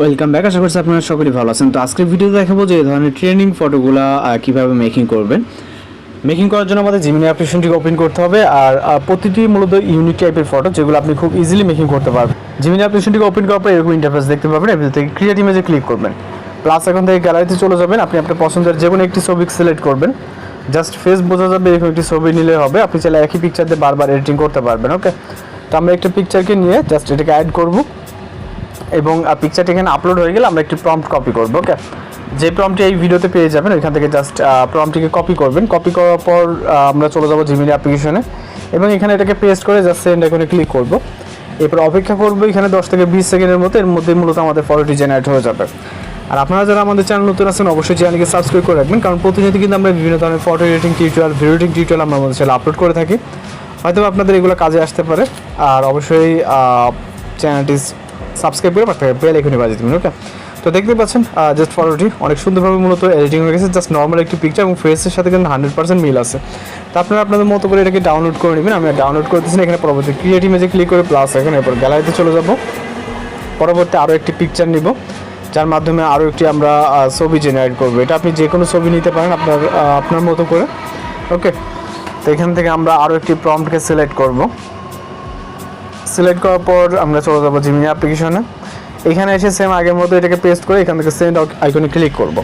Welcome back আশা করছি আপনারা সকলেই ভালো আছেন। তো আজকের ভিডিওতে দেখাবো যে এই ধরনের ট্রেনিং ফটোগুলো কীভাবে মেকিং করবেন। মেকিং করার জন্য আমাদের জিমিনি অ্যাপ্লিকেশনটিকে ওপেন করতে হবে, আর প্রতিটি মূলত ইউনিক টাইপের ফটো যেগুলো আপনি খুব ইজিলি মেকিং করতে পারবেন। জিমিনি অ্যাপ্লিকেশনটিকে ওপেন করার পর এরকম ইন্টারফেস দেখতে পাবেন এর থেকে ক্রিয়েট ইমেজে ক্লিক করবেন। প্লাস এখন থেকে গ্যালারিতে চলে যাবেন, আপনি আপনার পছন্দের যে কোনো একটি ছবি সিলেক্ট করবেন। জাস্ট ফেস বোঝা যাবে এরকম একটি ছবি নিলে হবে, আপনি চাইলে একই পিকচার দিয়ে বারবার এডিটিং করতে পারবেন ওকে তো আমরা একটা পিকচারকে নিয়ে জাস্ট এটাকে অ্যাড করব। এবং পিকচারটি এখানে আপলোড হয়ে গেলে আমরা একটি প্রম্পট কপি করব ওকে যে প্রম্পটি এই ভিডিওতে পেয়ে যাবেন, ওইখান থেকে জাস্ট প্রম্পটিকে কপি করবেন। কপি করার পর আমরা চলে যাব জিমিনি অ্যাপ্লিকেশনে এবং এখানে এটাকে পেস্ট করে জাস্ট সেন্ড এখানে ক্লিক করব। এরপর অপেক্ষা করব এখানে দশ থেকে বিশ সেকেন্ডের মতো এর মধ্যে মূলত আমাদের ফটোটি জেনারেট হয়ে যাবে। আর আপনারা যারা আমাদের চ্যানেল নতুন আছেন, অবশ্যই চ্যানেলকে সাবস্ক্রাইব করে রাখবেন, কারণ প্রতিনিয়ত কিন্তু আমরা বিভিন্ন ধরনের photo editing tutorial video editing tutorial আমরা আমাদের চ্যানেলে আপলোড করে থাকি। হয়তো আপনাদের এগুলো কাজে আসতে পারে, আর অবশ্যই চ্যানেলটি সাবস্ক্রাইব করে পাঠাতে বেল এখানে বাজিয়ে দেবেন ওকে তো দেখতে পাচ্ছেন জাস্ট ফটোটি অনেক সুন্দরভাবে মূলত এডিটিং হয়ে গেছে জাস্ট নর্মাল একটি পিকচার এবং ফেসের সাথে কিন্তু হান্ড্রেড পার্সেন্ট মিল আছে। তো আপনারা আপনাদের মতো করে এটাকে ডাউনলোড করে নেবেন, আমি ডাউনলোড করতেছি এখানে পরবর্তী ক্রিয়েট ইমেজে ক্লিক করে প্লাস এখানে এরপর গ্যালারিতে চলে যাব। পরবর্তী আরও একটি পিকচার নিব, যার মাধ্যমে আরও একটি আমরা ছবি জেনারেট করব। এটা আপনি যে কোনো ছবি নিতে পারেন আপনার আপনার মতো করে ওকে তো এখান থেকে আমরা আরও একটি প্রম্পটকে সিলেক্ট করব। সিলেক্ট করার পর আমরা চলে যাব জিমিনি অ্যাপ্লিকেশনে এখানে এসে সেম আগের মতো এটাকে পেস্ট করে এখান থেকে সেন্ড আইকনে ক্লিক করব।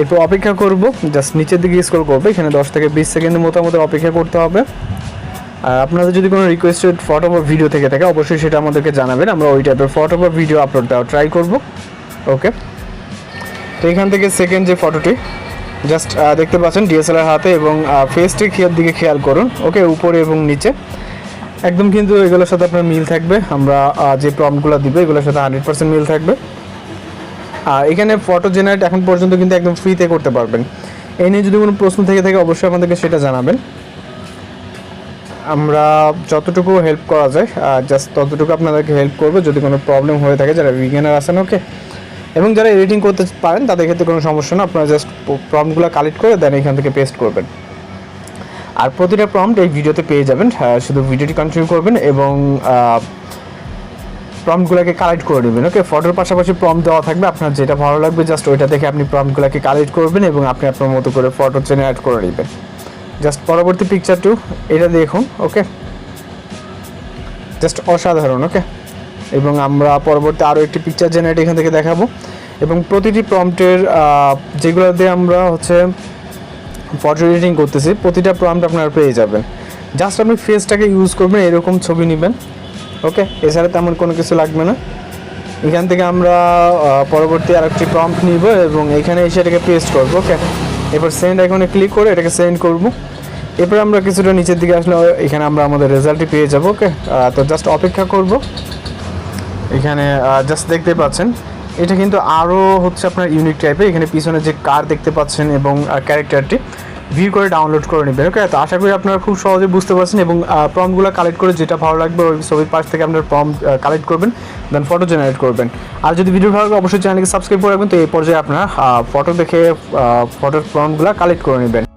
এরপর অপেক্ষা করব জাস্ট নিচের দিকে স্ক্রল করব। এখানে দশ থেকে বিশ সেকেন্ডের মতো আমাদের অপেক্ষা করতে হবে। আর আপনাদের যদি কোনো রিকোয়েস্টেড ফটো বা ভিডিও থেকে থাকে, অবশ্যই সেটা আমাদেরকে জানাবেন। আমরা ওই টাইপের ফটো বা ভিডিও আপলোড দেওয়া ট্রাই করব। ওকে তো এখান থেকে সেকেন্ড যে ফটোটি জাস্ট দেখতে পাচ্ছেন ডিএসএলআর হাতে এবং ফেসটি দিকে খেয়াল করুন। ওকে উপরে এবং নিচে। একদম কিন্তু এগুলোর সাথে আপনার মিল থাকবে। আমরা যে প্রম্পটগুলো দিব, এগুলোর সাথে হান্ড্রেড পার্সেন্ট মিল থাকবে। আর এখানে ফটো জেনারেট এখন পর্যন্ত কিন্তু একদম ফ্রিতে করতে পারবেন। এই নিয়ে যদি কোনো প্রশ্ন থেকে থাকে, অবশ্যই আমাদেরকে সেটা জানাবেন। আমরা যতটুকু হেল্প করা যায় জাস্ট ততটুকু আপনাদেরকে হেল্প করব। যদি কোনো প্রবলেম হয়ে থাকে, যারা বিজ্ঞানের আছেন ওকে এবং যারা এডিটিং করতে পারেন, তাদের ক্ষেত্রে কোনো সমস্যা না। আপনারা জাস্ট প্রবলেমগুলো কালেক্ট করে দেন এখান থেকে পেস্ট করবেন। আর প্রতিটা প্রম্পট এই ভিডিওতে পেয়ে যাবেন শুধু ভিডিওটি কন্টিনিউ করবেন এবং প্রম্পটগুলোকে কালেক্ট করে নেবেন ওকে ফটোর পাশাপাশি প্রম্পট দেওয়া থাকবে, আপনার যেটা ভালো লাগবে জাস্ট ওইটা দেখে আপনি প্রম্পটগুলোকে কালেক্ট করবেন এবং আপনি আপনার মতো করে ফটো জেনারেট করে নেবেন। জাস্ট পরবর্তী পিকচারটু এটা দেখুন ওকে জাস্ট অসাধারণ ওকে এবং আমরা পরবর্তী আরও একটি পিকচার জেনারেট এখান থেকে দেখাবো। এবং প্রতিটি প্রম্পটের যেগুলো দিয়ে আমরা হচ্ছে ফটো এডিটিং করতেছি, প্রতিটা প্রম্পট আপনারা পেয়ে যাবেন। জাস্ট আপনি ফেসটাকে ইউজ করবেন, এরকম ছবি নেবেন ওকে এছাড়া তেমন কোনো কিছু লাগবে না। এখান থেকে আমরা পরবর্তী আরেকটি প্রম্পট নিব এবং এখানে এসে এটাকে পেস্ট করব ওকে এবার সেন্ড আইকনে ক্লিক করে এটাকে সেন্ড করব। এরপর আমরা কিছুটা নিচের দিকে আসলে, এখানে আমরা আমাদের রেজাল্টটি পেয়ে যাব ওকে তো জাস্ট অপেক্ষা করব। এখানে জাস্ট দেখতে পাচ্ছেন, এটা কিন্তু আরও হচ্ছে আপনার ইউনিক টাইপের এখানে পিছনে যে কার দেখতে পাচ্ছেন এবং ক্যারেক্টারটি ভিউ করে ডাউনলোড করে নেবেন। ওকে তো আশা করি আপনারা খুব সহজে বুঝতে পারছেন এবং প্রমগুলো কালেক্ট করে যেটা ভালো লাগবে ওই ছবির পাশ থেকে আপনার প্রম কালেক্ট করবেন দেন ফটো জেনারেট করবেন। আর যদি ভিডিও ভালো লাগে, অবশ্যই চ্যানেলকে সাবস্ক্রাইব করে রাখবেন। তো এই পর্যায়ে আপনারা ফটো দেখে ফটোর প্রমগুলো কালেক্ট করে নেবেন।